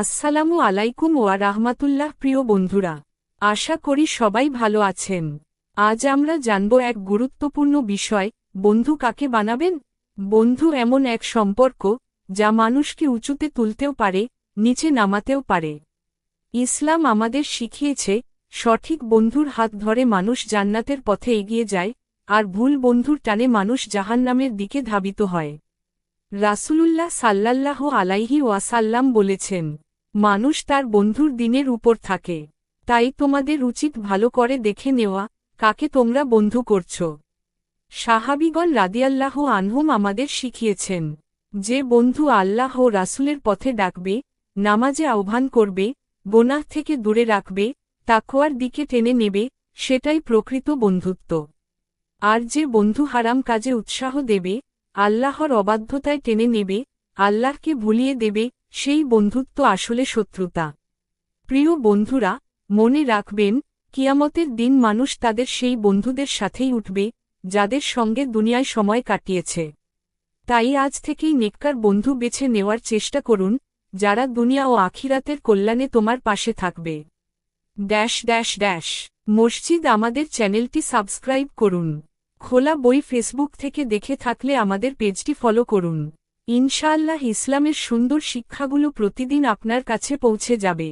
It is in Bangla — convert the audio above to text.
আসসালামু আলাইকুম ওয়া রাহমাতুল্লাহ, প্রিয় বন্ধুরা। আশা করি সবাই ভালো আছেন। আজ আমরা জানব এক গুরুত্বপূর্ণ বিষয়, বন্ধু কাকে বানাবেন? বন্ধু এমন এক সম্পর্ক, যা মানুষকে উঁচুতে তুলতেও পারে, নিচে নামাতেও পারে। ইসলাম আমাদের শিখিয়েছে, সঠিক বন্ধুর হাত ধরে মানুষ জান্নাতের পথে এগিয়ে যায়, আর ভুল বন্ধুর টানে মানুষ জাহান্নামের দিকে ধাবিত হয়। রাসূলুল্লাহ সাল্লাল্লাহ আলাইহি ওয়াসাল্লাম বলেছেন মানুষ তার বন্ধুর দিনের উপর থাকে। তাই তোমাদের উচিত ভালো করে দেখে নেওয়া, কাকে তোমরা বন্ধু করছ। সাহাবিগণ রাদিয়াল্লাহ আনহুম আমাদের শিখিয়েছেন, যে বন্ধু আল্লাহ ও রাসূলের পথে ডাকবে, নামাজে আহ্বান করবে, গোনাহ থেকে দূরে রাখবে তাকোয়ার দিকে টেনে নেবে, সেটাই প্রকৃত বন্ধুত্ব। আর যে বন্ধু হারাম কাজে উৎসাহ দেবে, আল্লাহর অবাধ্যতায় টেনে নেবে, আল্লাহকে ভুলিয়ে দেবে সেই বন্ধুত্ব আসলে শত্রুতা। প্রিয় বন্ধুরা, মনে রাখবেন, কিয়ামতের দিন মানুষ তাদের সেই বন্ধুদের সাথেই উঠবে, যাদের সঙ্গে দুনিয়ায় সময় কাটিয়েছে। তাই আজ থেকেই নেককার বন্ধু বেছে নেওয়ার চেষ্টা করুন, যারা দুনিয়া ও আখিরাতের কল্যাণে তোমার পাশে থাকবে। Dash dash dash. মসজিদ আমাদের চ্যানেলটি সাবস্ক্রাইব করুন। খোলা বই ফেসবুক থেকে দেখে থাকলে আমাদের পেজটি ফলো করুন। ইনশাআল্লাহ ইসলামের সুন্দর শিক্ষাগুলো প্রতিদিন আপনার কাছে পৌঁছে যাবে।